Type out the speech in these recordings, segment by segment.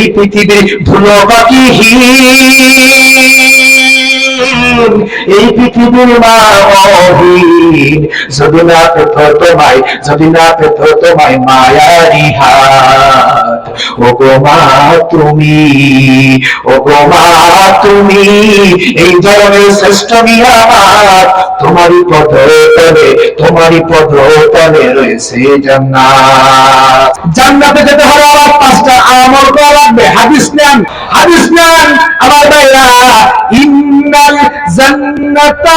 এই পৃথিবীর ধুলো পাখিহীন এই পৃথিবীর মা অহীন যদি না পেত তোমায়, যদি না পেত তোমায়, মায়ারি ও গো তুমি, ও গো তুমি, এই ধরনের শ্রেষ্ঠ নিয়ামত তোমারই পদ তলে তোমারই পদ তলে রয়েছে জান্নাত। জান্নাতে যেতে হলে আমার পাঁচটা আমল করা লাগবে। হাদিস নেন হাদিস নেন। আমার ভাইরা, ইন্নাল জান্নাতা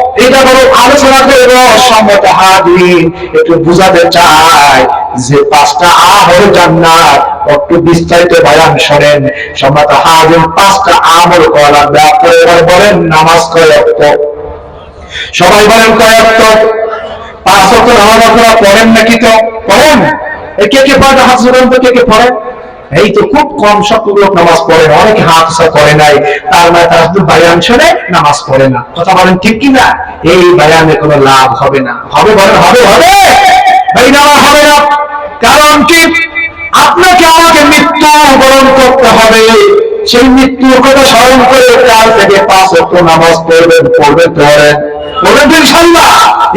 এটা বড় আলোচনা করব সম্মত হাদিন একটু বুঝাতে চাই যে পাঁচটা আমল জান্নাত। একটু বিস্তারিত বয়ান শোনেন। সম্মত হাদিন পাঁচটা আমল করা লাগবে আপনারা বলেন, নামাজ কয়েক সবাই বলেন কয়েক পাঁচ অক্ট নামাজ আপনারা পড়েন নাকি তো? পড়েন? কে কে পড়েন হাত জোড়ান তো কে কে পড়েন এই তো খুব কম সংখ্যক লোক নামাজ পড়ে না, অনেকে হাত করে নাই, তার মানে তারা শুধু বায়ান শুনে নামাজ পড়ে না। কথা বলেন ঠিক কি না এই বায়ানে কোনো লাভ হবে না। হবে বলেন, হবে হবে। ভাই নেওয়া হবে না। কারণ কি? আপনাকে আমাকে মৃত্যু বরণ করতে হবে। সেই মৃত্যুর কথা স্মরণ করে কাল থেকে পাঁচ অক্ট নামাজ পড়বেন পড়বেন পড়েন বলেন। তো ইনশাল্লাহ।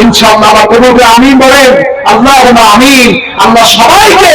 ইনশাল্লাহ আমার কবুলকে আমিন বলেন। আল্লাহ আমি আমরা সবাইকে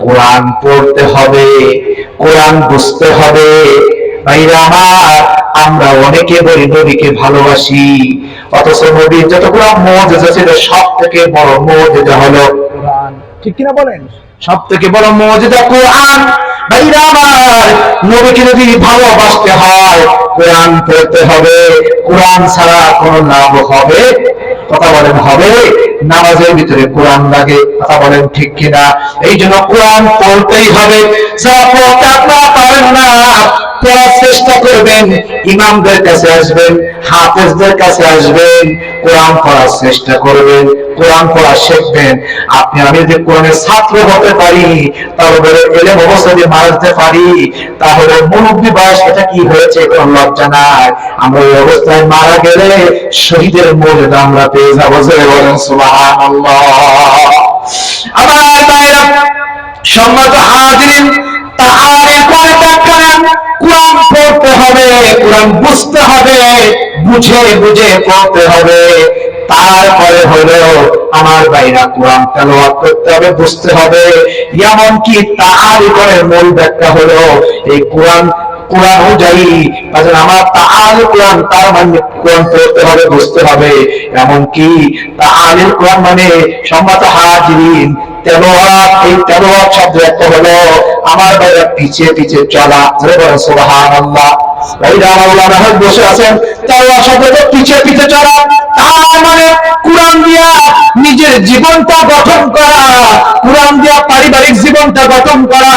কোরআন পড়তে হবে, কোরআন বুঝতে হবে। আমার অনেকে বলি, নবীকে ভালোবাসি। অথচ নবীর যতগুলো মজেজা ছিল সব থেকে বড় মজেজা হলো ঠিক কিনা বলেন? সব থেকে বড় মজেদা কোরআন। ভাইরা আমার, নবীকে যদি ভালোবাসতে হয় কোরআন পড়তে হবে, কোরআন ছাড়া কোনো নাম হবে, কথা বলেন হবে, নামাজের ভিতরে কোরআন লাগে, কথা বলেন ঠিক কিনা, এই জন্য কোরআন পড়তেই হবে। চেষ্টা করবেন, ইমামদের কাছে আসবেন হাফেজদের কাছে আসবেন, কোরআন পড়ার চেষ্টা করবেন, কোরআন পড়া শিখবেন। আপনি, আমি যদি কোরআনের ছাত্র হতে পারি, তাহলে এলে অবস্থা দিয়ে মারতে পারি। তাহলে মুরব্বী বয়স এটা কি হয়েছে কোন লজ্জা নাই আমরা এই অবস্থায় মারা গেলে শহীদের মর্যাদা আমরা পেয়ে যাব যে বলেন, সুবহানাল্লাহ। আমার ভাইরা সম্মত হাজিরিন কোরআন পড়তে হবে, কোরআন বুঝতে হবে, বুঝে বুঝে পড়তে হবে। তারপরে হলেও আমার বাইরা কোরআন তেলাওয়াত করতে হবে, বুঝতে হবে। এমনকি তার করে মূল ব্যাখ্যা হলো, এই কোরআন কোরআন অনুযায়ী কাজে আমার তাআল কোরআন, তার মানে কোরআন পড়তে হবে, বুঝতে হবে। এমন কি তাআলিল কোরআন মানে সম্মত হাজিরিন, তেলাওয়াত, এই তেলাওয়াত শব্দ একটা হলো আমার বাইরে পিছে পিছে চলা। ধরে বলেন, সুবহানাল্লাহ। বাইরে আমার ওলামা বসে আছেন, তেলাওয়াত শব্দ হলো পিছে পিছে চলা। তার মানে নিজের জীবনটা গঠন করা, কোরআন দিয়া পারিবারিক জীবনটা গঠন করা,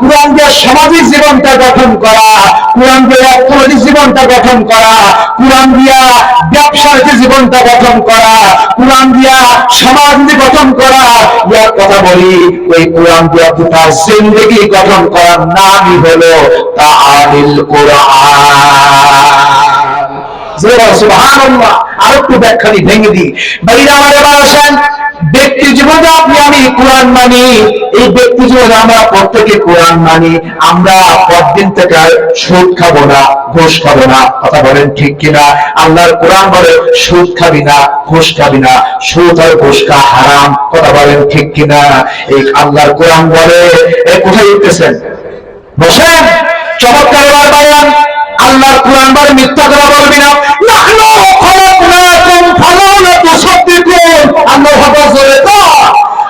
কোরআন দিয়া সামাজিক জীবনটা গঠন করা, কোরআন দিয়া অর্থনৈতিক জীবনটা গঠন করা, কোরআন দিয়া ব্যবসার যে জীবনটা গঠন করা, কোরআন দিয়া সমাজ গঠন করা ইয়ার কথা বলি, ওই কোরআন দিয়া দুটা জিন্দগি গঠন করার নামই হলো তাআলিল কোরআন। আর ভেঙে দিই। ভাইরা আমার এবার আসেন, ব্যক্তি জীবনে আপনি, আমি কোরআন মানি, এই ব্যক্তি জীবনে আমরা প্রত্যেকে কোরআন মানি, আমরা পরদিন থেকে সুদ খাব না, ঘুষ খাব না, কথা বলেন ঠিক কিনা? আল্লাহর কোরআন বলে, সুদ খাবি না, ঘুষ খাবি না, সুদ আর ঘুষ খা হারাম, কথা বলেন ঠিক কিনা? এই আল্লাহর কোরআন বলে, এ কোথায় উঠতেছেন? বসেন, চমৎকার এবার কোরআন বারে মিথ্যা কথা বলবি না। খলাকনাকুম আল্লাহ হক হয়ে তো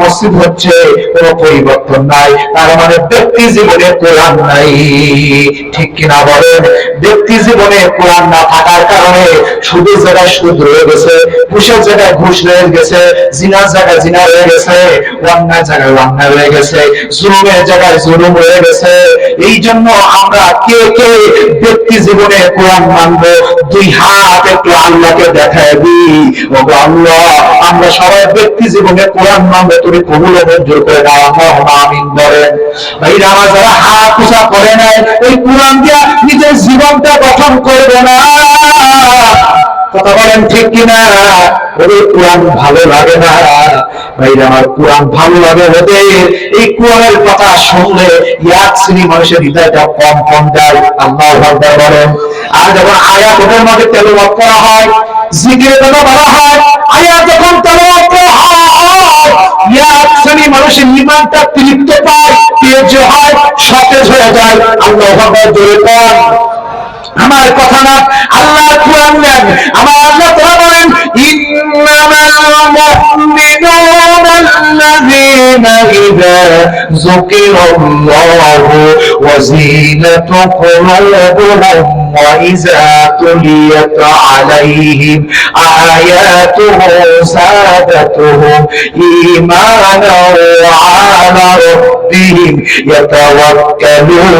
মসজিদ হচ্ছে, কোনো পরিবর্তন নাই। তার মানে ব্যক্তি জীবনে কোরআন নাই। ঠিক কিনা বলেন? ব্যক্তি জীবনে কোরআন না থাকার কারণে সুদের জায়গায় সুদ রয়ে গেছে ঘুষের জায়গায় ঘুষ রয়ে গেছে, জিনার জায়গায় জিনা রয়ে গেছে অন্যায় জায়গায় অন্যায় রয়ে গেছে, জুলুমের জায়গায় জুলুম রয়ে গেছে। এই জন্য আমরা কে কে ব্যক্তি জীবনে কোরআন মানবো? দুই হাত একটু আল্লাহকে দেখায় দিই। ও আল্লাহ, আমরা সবাই ব্যক্তি জীবনে কোরআন কবুল মঞ্জুর করে আমিন ভাই যারা করে নাই কোরআন দিয়া নিজের জীবনটা গঠন করবে না। কথা বলেন ঠিক কিনা? ওদের কোরআন ভালো লাগে না। আমার কোরআন ভালো লাগে এই কোরআনের কথা শুনলে এক শ্রেণি মানুষের হৃদয়টা কম কম যায়। আল্লাহ আকবার বলেন। আর যখন আয়াত ওদের মধ্যে করা হয়, জিকিরের কথা বলা হয়, আয়াত যখন হয় শ্রেণি মানুষের ইমানটা তৃপ্ত পায় তেজ হয় সতেজ হয়ে যায়। আল্লাহ জোরে পান আমার কথা না আল্লাহ কোরআন নেন আমার আল্লাহ তাআলা বলেন ইন্নামাল মুমিনুনা আল্লাযীনা ইযা যুকিরাল্লাহু ওয়াজিলাতু কুলুবুহুম وإذا تليت عليهم آياته زادتهم إيمانا وعلى ربهم يتوكلون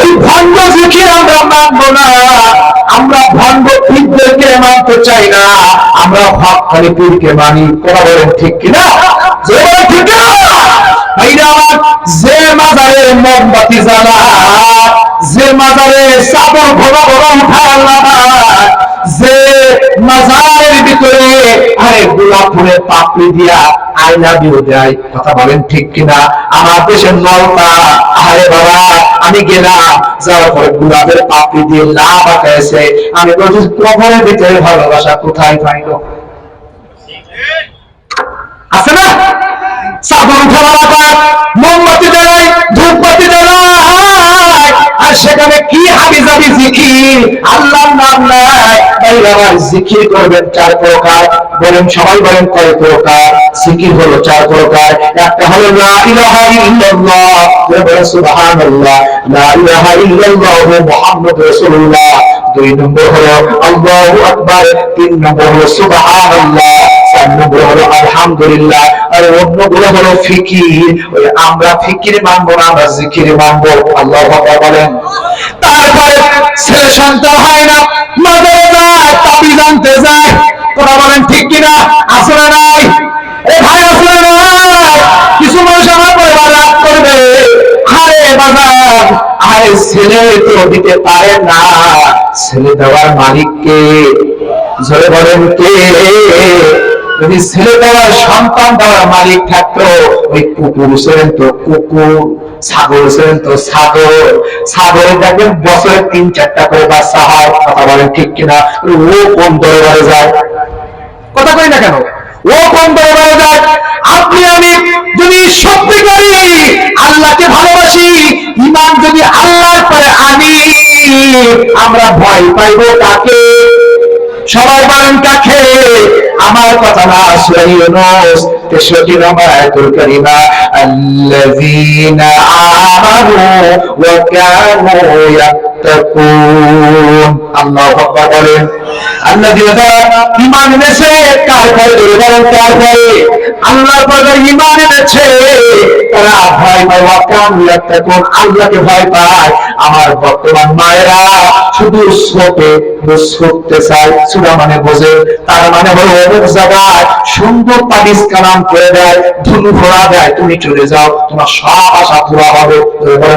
ওই ভণ্ড জিকির আমরা মানবো না। আমরা ভণ্ড পীরদেরকে মানতে চাই না। আমরা হক খালি পীরকে মানি। কথা ঠিক কিনা? যে ঠিক কিনা? ভাইরা যে মাজারে মোমবাতি জ্বালা যে মাজারে চাদর ঘন ঘন উঠায় যে মাজারের ভিতরে আরে গোলাপ ফুলের পাপড়ি দিয়া আয়না দিয়ে দেয়। কথা বলেন ঠিক কিনা? আমার দেশের নলতা আরে বাবা, আমি গেলাম, যাওয়ার পরে গোলাপের পাপড়ি দিয়ে লাভ আঁকাইছে। আমি বলছি কবরের ভিতরে ভালোবাসা কোথায় পাইলো? আছে না? চাদর উঠাবার মোমবাতি জ্বালাই, ধূপবাতি জ্বালাই, আর সেখানে হাবি যাবি জিকির, আল্লাহর নাম নাই তাই আমার দুই নম্বর হলো আল্লাহু আকবার। তিন নম্বর হলো সুবহানাল্লাহ। নম্বর হলো আলহামদুলিল্লাহ। আর অন্যগুলো হলো ফিকির। ওই আমরা ফিকির মানবো না, আমরা জিকির মানবো। আল্লাহ বলেন। তারপরে ছেলে সন্তান হয় না, মাদারে যায়, পাপি জানতে যায়। তোরা বলেন ঠিক কিনা? আসলে নাই? এ ভাই আসলে নাই? কিছু মানুষ আমার পরিবার রাগ করবে। আরে বাজার আরে ছেলে তো দিতে পারে না। ছেলে দেওয়ার মালিককে, জোরে বলেন কে? যদি ছেলে দেওয়ার সন্তান দেওয়ার মালিক থাকতো, ওই কুকুর ছিলেন তো কুকুর, ছাগল ছিলেন তো ছাগল। ছাগলের দেখবেন বছরে তিন, চারটা করে বাচ্চা হয়, কথা বলেন ঠিক কিনা? ও কোন দরবারে যায়? কথা কই না কেন? ও কোন দরবারে যায়? আপনি, আমি যদি সত্যি করি আল্লাহকে ভালোবাসি ইমান যদি আল্লাহর পরে আনি, আমরা ভয় পাইবো কাকে? সবাই বলেন কাকে? আমার কথা না সূরা ইউনূস 63 নম্বর আয়াতুল কারীমা? আল্লাযীনা আমানু ওয়া কানু ইয়াত্তাকুন। আল্লাহু আকবার বলেন। আল্লাহ ঈমান এনেছে? কার ধরে বলেন, কার পরে আল্লাহর পরে ইমান এনেছে। তারা ভয় পায় আল্লাহকে ভয় পায়? আমার বর্তমান মায়েরা শুধু স্রোতে করতে চায়, সুরা মানে বোঝে। তার মানে হলো অমুক জায়গায় সুন্দর তাবিজ কালাম করে দেয়, ধুনু ঘোড়া দেয়, তুমি চলে যাও, তোমার সব আশা পুরা হবে। ধরে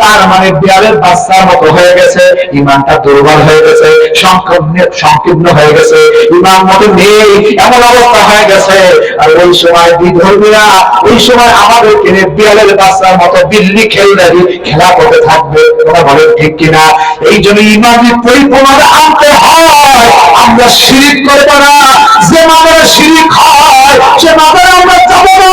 তার মানে বিড়ালের বাচ্চার মতো হয়ে গেছে, ইমানটা দুর্বল হয়ে গেছে, সংকীর্ণ হয়ে গেছে ইমান মতো নেই, এমন অবস্থা হয়ে গেছে। আর ওই সময় বিধর্মীরা, ওই সময় আমাদেরকে বিড়ালের বাচ্চার মতো বিল্লি খেলদারি খেলা করতে থাকবে ওরা বলেন ঠিক কিনা? এই জন্য ইমানের পরিপূর্ণতা আনতে হয়। আমরা শিরিক করব না। যে মামলা শিরিক হয়, সে মামলা আমরা যাব না।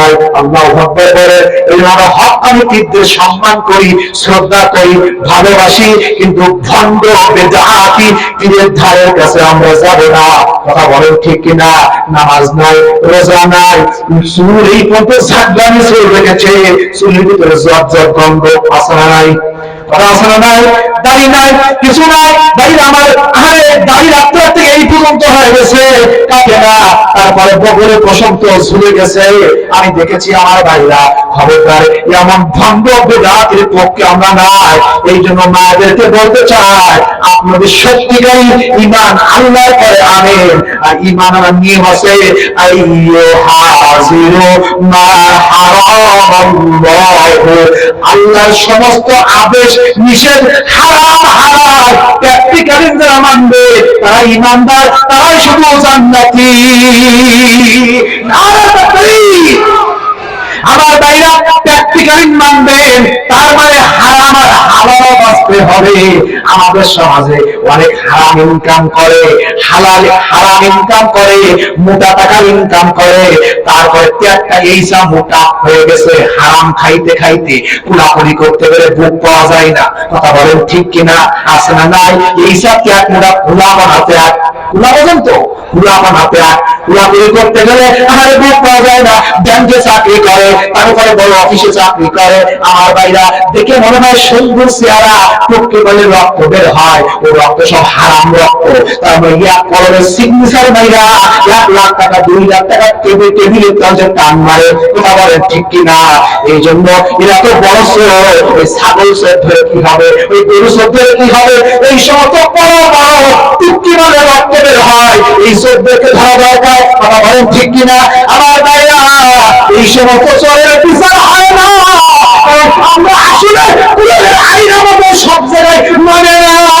নাই আল্লাহ ভব্য করে। এই আমরা পীরদের সম্মান করি, শ্রদ্ধা করি, ভালোবাসি, কিন্তু ভণ্ড বেদাহাতি তীরের ধারের কাছে আমরা যাব না। কথা বলেন ঠিক কিনা? নামাজ নাই, রোজা নাই, চুল এই পর্যন্ত সাবধানে চলে রেখেছে, চুলের ভিতরে জব জব গন্ধ আসা নাই। দাড়ি রাখতে রাখতে এই হয়ে গেছে। আমি দেখেছি আমার ভাইরা, খবরদার, এমন ভণ্ড বেদাতের পক্ষে আমরা নাই। এই জন্য মায়েদেরকে বলতে চাই, আপনাদের সত্যিকারী ইমান আল্লাহর পরে আনেন। আর ইমান নিয়ম আছে আল্লাহর সমস্ত আদেশ নিষেধ হারাম হারাম। প্র্যাকটিক্যালি যারা মানবে তারা ইমানদার তারাই শুধু জান্নাতি। নারা আমার বাইরা প্র্যাকটিক্যালি মানবেন তার মানে হারাম আর হালালও বাঁচতে হবে। আমাদের সমাজে অনেক হারাম ইনকাম করে, হালাল হারাম ইনকাম করে, মোটা টাকা ইনকাম করে, তারপরে পেটটা এইসা মোটা হয়ে গেছে, হারাম খাইতে খাইতে কুলাকুলি করতে গেলে বুক পাওয়া যায় না। কথা বলেন ঠিক কিনা, আছে না নাই? এইসব ত্যাগ মোটা কুলা বানাতে কুলা বোঝেন তো? কুলা বানাতে কুলাকুলি করতে গেলে আমাদের বুক পাওয়া যায় না। ব্যাংকে চাকরি করে, তারপরে বড় অফিসে চাকরি করে। আমার ভাইরা দেখে মনে হয় সুন্দর চেহারা টুককে বলে রক্ত বের হয়। ও রক্ত সব হারাম রক্ত। তারপরে এক কলমের সিগনেচার ভাইরা এক লাখ টাকা, দুই লাখ টাকা টেবিল টেবিলের তঞ্চে টান মারে। কথা বলে ঠিক কিনা? এই জন্য এরা তো বড় চোর। ওই ছাগল চোর ধরে কি হবে? ওই গরু চোর ধরে কি হবে? এই সমস্ত বড় বড় টুকি মানে রক্ত বের হয়। এই চোরদেরকে ধরা দরকার ঠিক কিনা? আমার ভাইরা, এই হয় না। আমরা আসলে আইন আমাদের সব জায়গায় মানে না।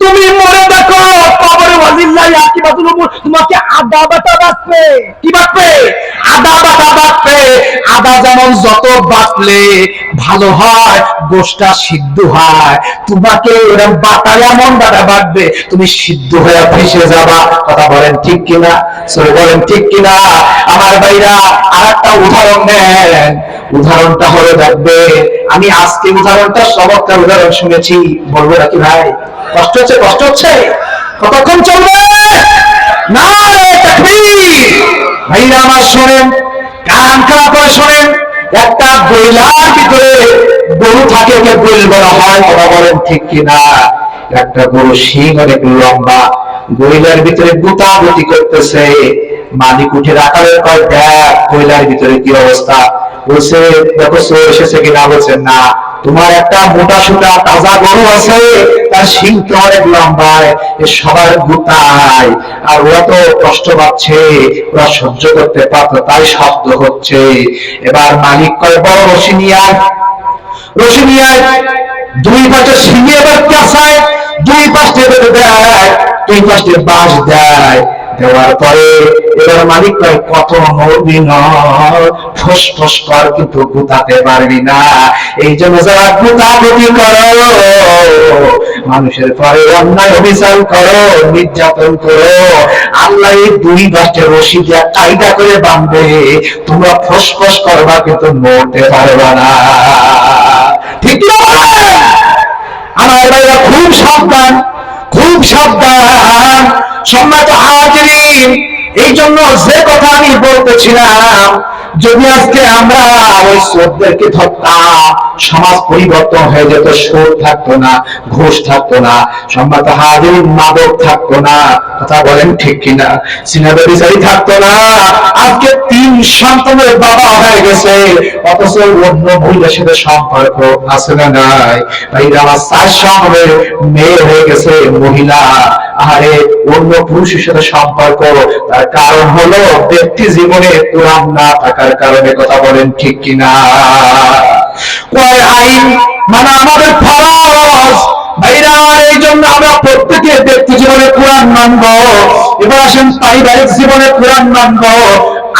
তুমি দেখো, কবরে ওয়াজিল্লাহ উমুর। তোমাকে আদা বাঁচবে। কি বাঁচবে? আদা বাঁচবে। আদা যেমন যত বাঁচলে ভালো হয় সিদ্ধ হয়। তোমাকে এরকম বাটা এমন বাটা বাঁচবে তুমি সিদ্ধ হয়ে ভেসে যাবা। কথা বলেন ঠিক কিনা? বলেন ঠিক কিনা? আমার ভাইরা আর একটা উদাহরণ নেন উদাহরণটা হলো দেখবে, আমি আজকে উদাহরণটা চমৎকার উদাহরণ শুনেছি। বলব নাকি ভাই? কষ্ট হচ্ছে কষ্ট হচ্ছে? কতক্ষণ চলবে? না ভাইরা আমার শোনেন, কান খারাপ করে শোনেন, একটা বইলার ভিতরে গরু থাকে, ওকে বইল বলা হয় কথা বলেন, ঠিক কিনা একটা গরু শিং অনেক লম্বা বইলার ভিতরে গুতাগুতি করতেছে। মালিক উঠে রাখার পর দেখ বইলার ভিতরে কি অবস্থা? বলছে, দেখো, চোর এসেছে কিনা? বলছে, না। তোমার একটা মোটা সোটা তাজা গরু আছে, তার শিং তো অনেক লম্বায় সবার গুতায়। আর ওরা তো কষ্ট পাচ্ছে, ওরা সহ্য করতে পারতো, তাই শব্দ হচ্ছে। এবার মালিক কয়, বড় রশি নিয়ে আয়। রশি নিয়ে আয়। দুই পাশে শিঙে এবার কাঁচায়, দুই পাশে দেয় দুই পাশে বাঁশ দেয়। দেওয়ার পরে এবার মালিক কয়, কত কর কিন্তু গুতাতে পারবি না। এই জন্য যারা গুতাগুতি করো, মানুষের পরে অন্যায় অভিযান করো, নির্যাতন করো। আল্লাহ এই দুই পাশে রশি দিয়া কায়দা করে বাঁধবে তোমরা ফস ফস করবা কিন্তু মরতে পারবা না। ঠিক আমার ভাইরা, খুব সাবধান খুব সাবধান। সম্মানিত হাজিরিন এই জন্য যে কথা আমি বলতেছিলাম যদি আজকে আমরা ওই শ্রদ্ধাকে ধরতাম সমাজ পরিবর্তন হয়ে যেত সুদ থাকতো না, ঘুষ থাকতো না সম্মানিত হাজিরিন মাদক থাকতো না। কথা বলেন ঠিক কিনা? সিনেমা বিচারি থাকতো না। আজকে তিন সন্তানের বাবা হয়ে গেছে। অথচ অন্য মহিলার সাথে সম্পর্ক আছে না নাই। ভাই আমার চার সঙ্গে মেয়ে হয়ে গেছে, মহিলা। আরে, অন্য পুরুষের সাথে সম্পর্ক, তার কারণ হলো ব্যক্তি জীবনে কোরআন না থাকার কারণে, কথা বলেন ঠিক কিনা? মানে পারিবারিক জীবনে কোরআন মানবো।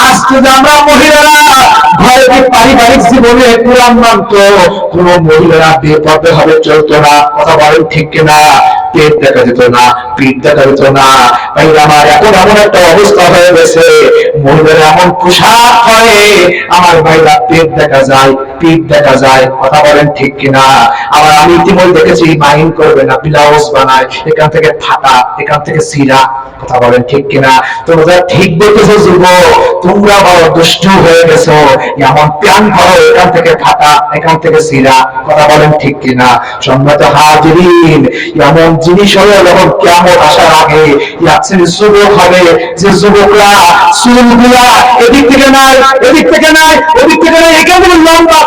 আজকে যে আমরা মহিলারা পারিবারিক জীবনে কোরআন মানতো, কোন মহিলারা বেপথে হবে চলতো না। কথা বলেন ঠিক কিনা? দেখা যেত না দেখা না। আমার এখন একটা অবস্থা হয়ে গেছে। মহিলারা এমন পোশাক পরে আমার ভাইরা পেট দেখা যায়। পিঠ দেখা যায়, কথা বলেন ঠিক কিনা? আবার আমি ইতিমধ্যে দেখেছি, মাইন্ড করবে না, ব্লাউজ বানায়, এখান থেকে ফাটা, এখান থেকে সিরা কথা বলেন ঠিক কিনা? তোমরা ঠিক বলতেছো যুব তোমরা বড় দুষ্ট হয়ে গেছো, এমন প্যান করো এখান থেকে ফাটা, এখান থেকে সিরা কথা বলেন ঠিক কিনা? সম্মত হাজিরিন, এমন জিনিস হলো যখন কেমন আসার আগে, ইয়াচ্ছেন যুবক হবে, যে যুবকরা চুলগুলা এদিক থেকে নাই, এদিক থেকে নাই, ওদিক থেকে নাই এখান লম্বা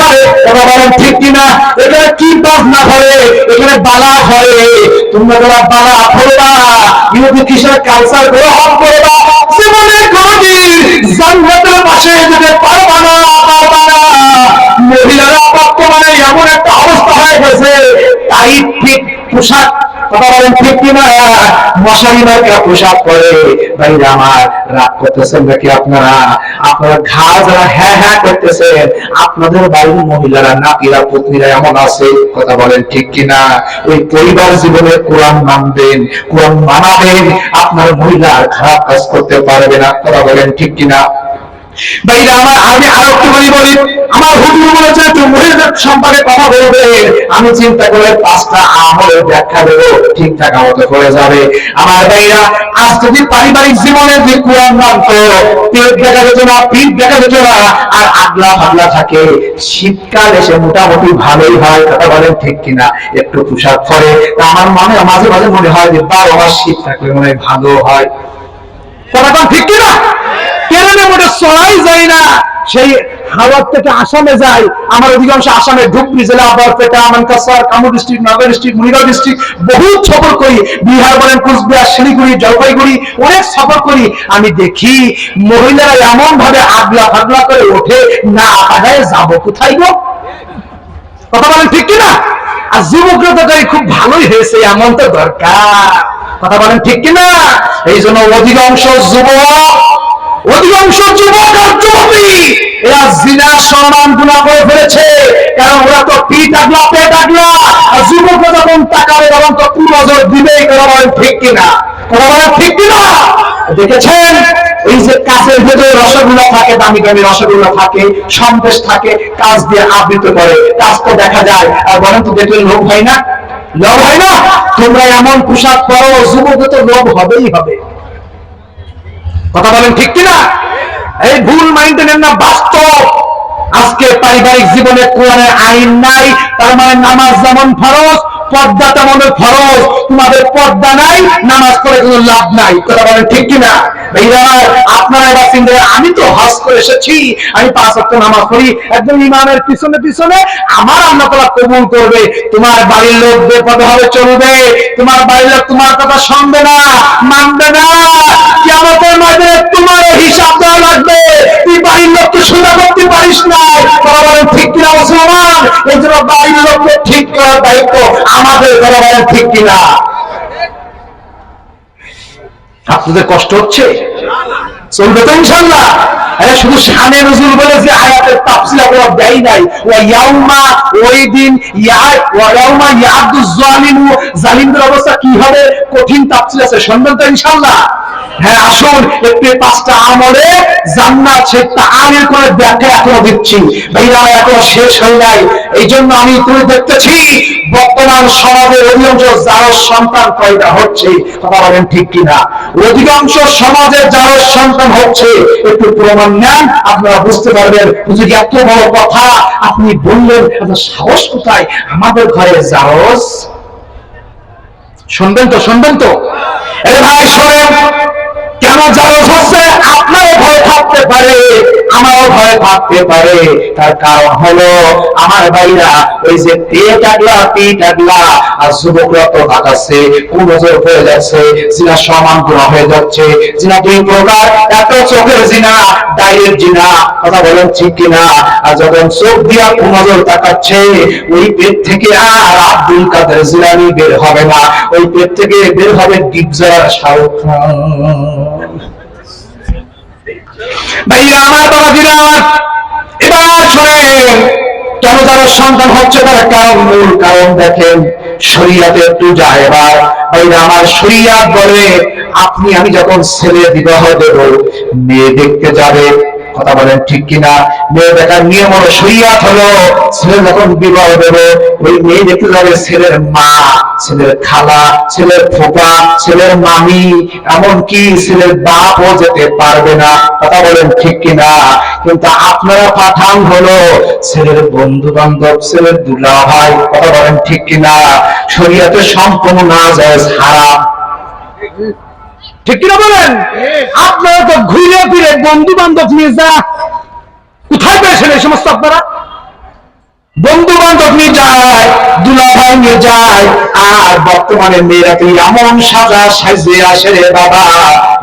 করে, ওরা বলেন, ঠিক কিনা এখানে কি বাসনা করে? এখানে বালা করে তোমরা যারা বালা করবা ইহুদি কিসের কালচার গ্রহণ করবা জীবনে কোনদিন জান্নাতের পাশে যেতে পারবা না, পারবা হয়ে হ্যাঁ আপনাদের বাড়ির মহিলারা, নাতিরা পত্নীরা এমন আছে? কথা বলেন ঠিক কিনা? ওই পরিবার জীবনে কোরআন মানবেন, কোরআন মানাবেন, আপনার মহিলা খারাপ কাজ করতে পারবে না, কথা বলেন ঠিক কিনা? আমার আমি চিন্তা করে পাঁচটা ব্যাখ্যা দেবো, ঠিকঠাক করে যাবে। আমার ভাইরা পারিবারিক যে মানতো, পেট দেখা যেত না, পিঠ দেখা যেত না, আর আগলা ভাগলা থাকে, শীতকাল এসে মোটামুটি ভালোই হয়, কথা বলেন ঠিক কিনা, একটু পোশাক পরে। তা আমার মনে, মাঝে মাঝে মনে হয় যে বারো মাস শীত থাকলে মনে হয় ভালো হয়। কথা ঠিক কিনা? কেরানে মোটে চড়াই যায় না। সেই হাওড় থেকে আসামে যায়। আমার অধিকাংশ আসামে ধুবড়ি জেলা বরপেটা মানকাসর কামরূপ ডিস্ট্রিক্ট নগর ডিস্ট্রিক্ট মুড়িগাঁও ডিস্ট্রিক্ট বহু সফর করি। বিহার বলেন, কুচবিহার, শিলিগুড়ি, জলপাইগুড়ি অনেক সফর করি। আমি দেখি মহিলারা এমন ভাবে আগলা ফাগলা করে ওঠে, না, আগায় যাব কোথায় গো? কথা বলেন ঠিক কিনা? আর যুবকরা তো খুব ভালোই হয়েছে, এমন তো দরকার। কথা বলেন ঠিক কিনা? এই জন্য অধিকাংশ যুবক অধিকাংশ যুবক আর যুবতী, এরা জিনা সমান গুণা করে ফেলেছে। কারণ ওরা তো পি টাকলা পে টাকলা আর যুবক যখন তাকাবে, তখন তো তু নজর দিবেই কথা বলেন ঠিক কিনা? কথা বলেন ঠিক কিনা? দেখেছেন? এই যে কাছের ভেতরে রসগোল্লা থাকে, দামি দামি রসগোল্লা থাকে, সন্দেশ থাকে, কাজ দিয়ে আবৃত করে, কাজ তো দেখা যায়। আর বলেন তো দেখলে লোভ হয় না? লোভ হয় না? তোমরা এমন পোশাক পরো যুবক তো লোভ হবেই হবে। কথা বলেন ঠিক কিনা? এই ভুল মাইন্ডে নেন না বাস্তব। আজকে পারিবারিক জীবনে কোরআনের আইন নাই, তার মানে নামাজ যেমন ফরজ, পর্দা তেমন ফরজ। তোমাদের পর্দা নাই, নামাজ করে কোনো লাভ নাই। কথা বলেন ঠিক কিনা? আমি তো করে এসেছি, আমি পাঁচ নামাজ পড়ি পিছনে পিছনে আমার কবুল করবে, তোমার বাড়ির লোক চলবে, তোমার বাড়ির লোক তোমার কথা শুনবে না, মানবে না। তোমার হিসাব দেওয়া লাগবে, তুই বাড়ির লোককে সোজা করতে পারিস না ঠিক কিনা মুসলমান? এই জন্য বাড়ির লোককে ঠিক করার দায়িত্ব আমাদের বলেন ঠিক কিনা? আপনাদের কষ্ট হচ্ছে? চলবে তো ইনশাল্লাহ আরে শুধু শানে নজরুল বলে যে আয়াতের তাফসিল আমরা দেয় নাই। ওয়া ইয়াউমা, ওই দিন ইয়া ওয়া ইয়াউমা ইয়াদু জালিমু। জালিমদের অবস্থা কি হবে? কঠিন তাফসিল আছে। শুনবেন তো ইনশাআল্লাহ। হ্যাঁ আসুন, একটু পাঁচটা আমলে জান্নাত সে তাআলির করে ব্যাখ্যা এখনও দিচ্ছি। ভাইরা, এখনও শেষ হয় নাই। এই জন্য আমি তুমি দেখতেছি, বর্তমান সমাজের অধিকাংশ যার সন্তান পয়দা হচ্ছে, কথা বলেন ঠিক কিনা? অধিকাংশ সমাজের যার সন্তান হচ্ছে, একটু প্রমাণ নেন, আপনারা বুঝতে পারবেন। যদি এত বড় কথা আপনি বললেন সাহস কোথায়? আমাদের ঘরে জারস শুনবেন তো শুনবেন তো? এ ভাই, শোনেন কেন জারস হচ্ছে আপনারও ভয় থাকতে পারে, আমারও ভয় থাকতে পারে। তার কারণ হলো, আমার ভাইরা ওই যে পে টাকলা পি টাকলা আর যুবকরা তো ভাগাচ্ছে কুনজর হয়ে যাচ্ছে, জিনা সমান গুণা হয়ে যাচ্ছে। জিনা দুই প্রকার এত চোখের জিনা ডাইরেক্ট জিনা, কথা বলেন ঠিক কিনা? আর যখন চোখ দিয়া কুনজর তাকাচ্ছে ওই পেট থেকে আর আব্দুল কাদের জিলানি বের হবে না। ওই পেট থেকে বের হবে ডিপজার শাহরুখ খান। ভাইরা, আমার বাবাজিরা আমার। এবার শোনেন কেন তারা সন্তান হচ্ছে তার কারণ, মূল কারণ দেখেন, শরিয়াতে একটু যায় এবার। ভাইরা, আমার শরিয়াত বলে, আপনি, আমি যখন ছেলে বিবাহ দেব, মেয়ে দেখতে যাবে কথা বলেন ঠিক কিনা? মেয়ে দেখার নিয়ম হলো শরীয়ত হলো ছেলে যখন বিবাহ দেব, ওই মেয়ে দেখতে যাবে ছেলের মা, ছেলের খালা, ছেলের ফোপা ছেলের মামি, এমনকি ছেলের বাপও যেতে পারবে না। কথা বলেন ঠিক কিনা? কিন্তু আপনারা পাঠান হলো ছেলের বন্ধু বান্ধব ছেলের দুলা ভাই কথা বলেন ঠিক কিনা? শরীয়তে সম্পূর্ণ না যায় হারাম। ঠিক কিনা বলেন? আপনারা তো ঘুরে ফিরে বন্ধু বান্ধব নিয়ে যা কোথায় পেয়েছেন এই সমস্ত আপনারা? বন্ধু বান্ধব নিয়ে যায় দুলা ভাই নিয়ে যায় আর বর্তমানে মেয়েরা তো এমন সাজা সাজে আসে রে বাবা।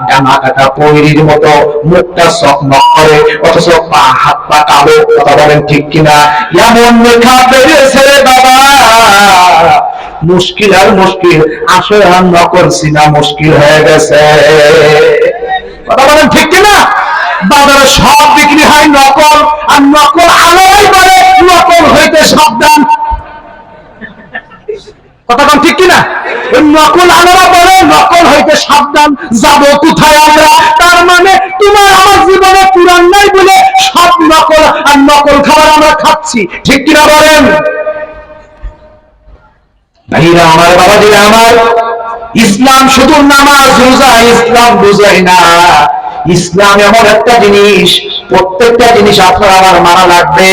ডানা কাটা পৈরির মতো মুখটা চকমক করে অথচ পা হাত পা কালো কথা বলেন ঠিক কিনা? এমন মেখা পেরেছে রে বাবা। মুশকিল আর মুশকিল আসলে আর নকল সিনা মুশকিল হয়ে গেছে। কথা বলেন ঠিক কিনা? বাজারে সব বিক্রি হয় নকল, আর নকল আলোই বলে নকল হইতে সাবধান। কথা ঠিক কিনা? নকল আলোরা বলে নকল হইতে সাবধান। যাব কোথায় আমরা? তার মানে তোমার আমার জীবনে পুরান নাই বলে সব নকল আর নকল খাবার আমরা খাচ্ছি। ঠিক কিনা বলেন? ভাইরা, আমার বাবাজিরা আমার। ইসলাম শুধু নামাজ রোজা, ইসলাম বুঝায় না। ইসলাম এমন একটা জিনিস, প্রত্যেকটা জিনিস আপনার আমার মানা লাগবে।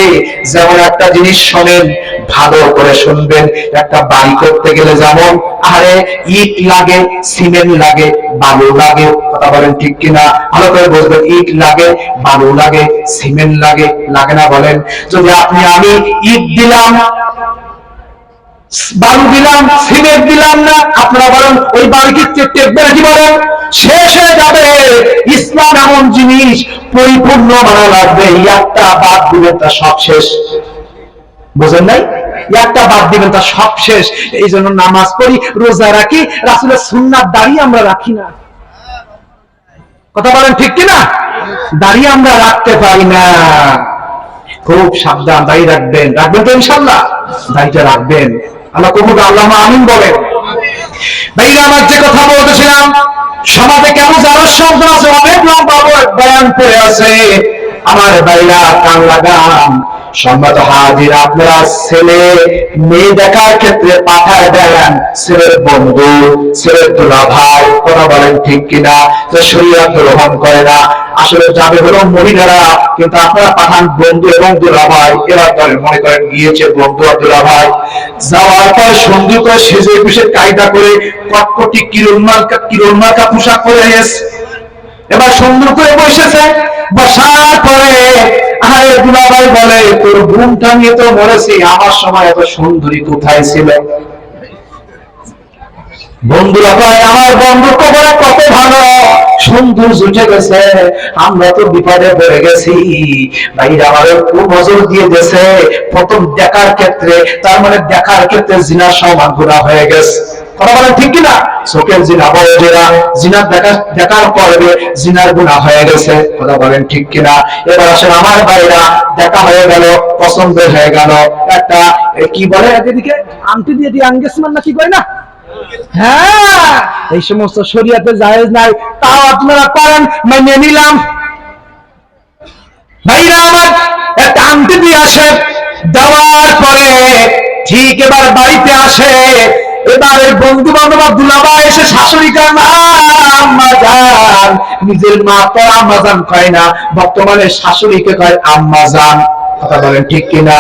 যেমন একটা জিনিস শোনেন, ভালো করে শুনবেন। একটা বাড়ি করতে গেলে যেমন, আরে ইট লাগে, সিমেন্ট লাগে, বালু লাগে, কথা বলেন ঠিক কিনা? ভালো করে বলবেন ইট লাগে, বালু লাগে, সিমেন্ট লাগে লাগে না বলেন? যদি আপনি আমি ইট দিলাম বালু দিলাম, সিমেন্ট দিলাম না, আপনারা বলেন, ওই বাড়ি কি টেকবে নাকি বলেন? শেষ হয়ে যাবে ইসলাম এমন জিনিস, পরিপূর্ণ মানা লাগবে একটা বাদ দিবেন তা সব শেষ। বুঝেন নাই? একটা বাদ দিবেন তা সব শেষ। এই জন্য নামাজ পড়ি, রোজা রাখি, রাসুলের সুন্নাত দাঁড়িয়ে আমরা রাখি না। কথা বলেন ঠিক কিনা? দাঁড়িয়ে আমরা রাখতে পারি না। খুব সাবধান দায়ী রাখবেন। রাখবেন তো ইনশাল্লাহ। দায়ীটা রাখবেন। আল্লাহ কবুল আল্লাহ আমিন বলেন। ভাইরা আমার যে কথা বলতেছিলাম, সমাজে যারা শব্দ আছে, অনেক লম্বা বয়ান আছে। আমার ভাইরা কান লাগান সম্মত হাজির আপনারা ছেলে, মেয়ে দেখার ক্ষেত্রে পাঠায় দেন। ছেলের বন্ধু, ছেলের দুলা ভাই, কথা বলেন ঠিক কিনা? যে শরীয়ত গ্রহণ করে না। আসলে যাবে হলো মহিলারা, কিন্তু আপনারা পাঠান বন্ধু এবং দুলা ভাই। এরা ধরেন মনে করেন গিয়েছে বন্ধু আর দুলা ভাই। যাওয়ার পর সুন্দর করে সেজে পিসে কায়দা করে কটকটি কিরণ মার্কা কিরণ পোশাক পরে এসে এবার সুন্দর করে বসেছে। বসার পরে আরে দুলাভাই বলে, তোর ঘুম নিয়ে তো মরেছি, আমার সময় এত সুন্দরী কোথায় ছিল? বন্ধুরা কয় আমার বন্ধু কবরে কত ভালো? সুন্দর জুটে গেছে, আমরা তো বিপদে পড়ে গেছি। নজর দিয়ে প্রথম দেখার ক্ষেত্রে, তার মানে দেখার ক্ষেত্রে জিনা সমান হয়ে গেছে। এবার আমার ভাইরা, দেখা হয়ে গেল, পছন্দ হয়ে গেল। একটা কি বলে? দিয়ে দিয়ে না কি না? হ্যাঁ এই সমস্ত শরিয়াতে জায়েজ নাই, তাও আপনারা মেনে নিলাম। ভাইরা আমার, একটা আংটি দিয়ে আসে, দেওয়ার পরে ঠিক এবার বাড়িতে আসে। এবার বন্ধু বান্ধব দুলাবা এসে শাশুড়ি আম্মা যান নিজের মা তো আম্মা যান কয় না, বর্তমানে শাশুড়িকে কয় আম্মা যান কথা বলেন ঠিক কিনা?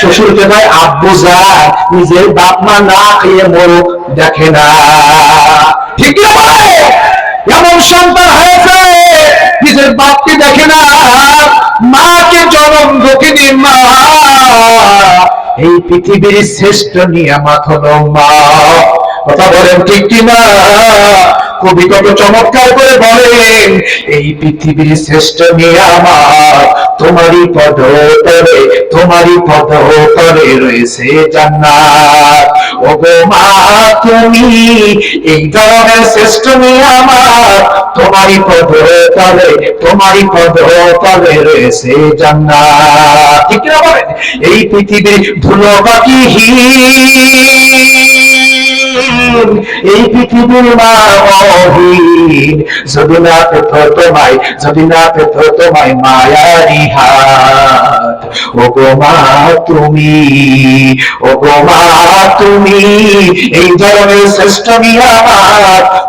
শ্বশুরকে কয় আব্বু যান নিজের বাপ মা না খেয়ে মরুক দেখে না। ঠিক কিনা এমন সন্তান হয়েছে, নিজের বাপকে দেখে না, মাকে জনম মা। এই পৃথিবীর শ্রেষ্ঠ নিয়ামত হলো মা। কথা বলেন ঠিক কিনা? কবি কত চমৎকার করে বলেন, এই পৃথিবীর শ্রেষ্ঠ নিয়ামত তোমারই পদ তলে তোমারই পদ তলে রয়েছে জান্নাত। ও গো মা, তুমি এই ধরনের শ্রেষ্ঠ নিয়ামত তোমারই পদ তলে তোমারই পদ তলে রয়েছে জান্নাত। ঠিক কিনা বলেন? এই পৃথিবীর ধুলো বাকি এই পৃথিবীর মা অহীন যদি না পেত তোমায়, যদি না পেত তোমায় মায়ারি হাত। ও গো মা তুমি ও গো মা তুমি, এই ধরনের শ্রেষ্ঠ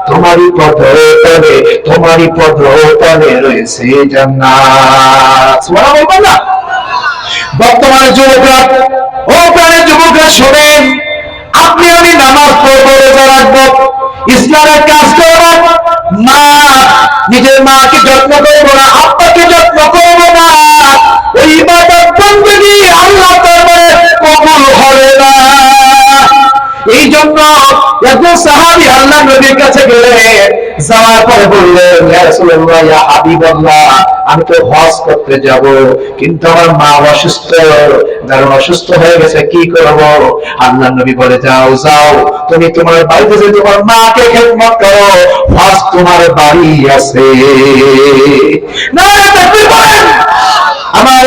তোমারই পদ তলে তোমারই পদ তলে রয়েছে জান্নাত। বর্তমানে যুবকরা, ও প্রাণের যুবকরা, শোনেন। আপনি আমি নামাজ পড়ব রোজা রাখব। ইসলামের কাজ করব। মা, নিজের মাকে যত্ন করব না, আব্বাকে যত্ন করব না। ওই ইবাদত বন্দেগী আল্লাহ দরবারে কবুল হবে না। এই জন্য একজন সাহাবী আল্লাহ কাছে যাওয়ার পরে বললেন ইয়া আমি তো হজ করতে যাব কিন্তু আমার মা অসুস্থ কারণ অসুস্থ হয়ে গেছে কি করব আল্লাহ নবী বলে যাও যাও তুমি তোমার বাড়িতে যে তোমার মাকে খেদমত করো হজ তোমার বাড়ি আছে না আমার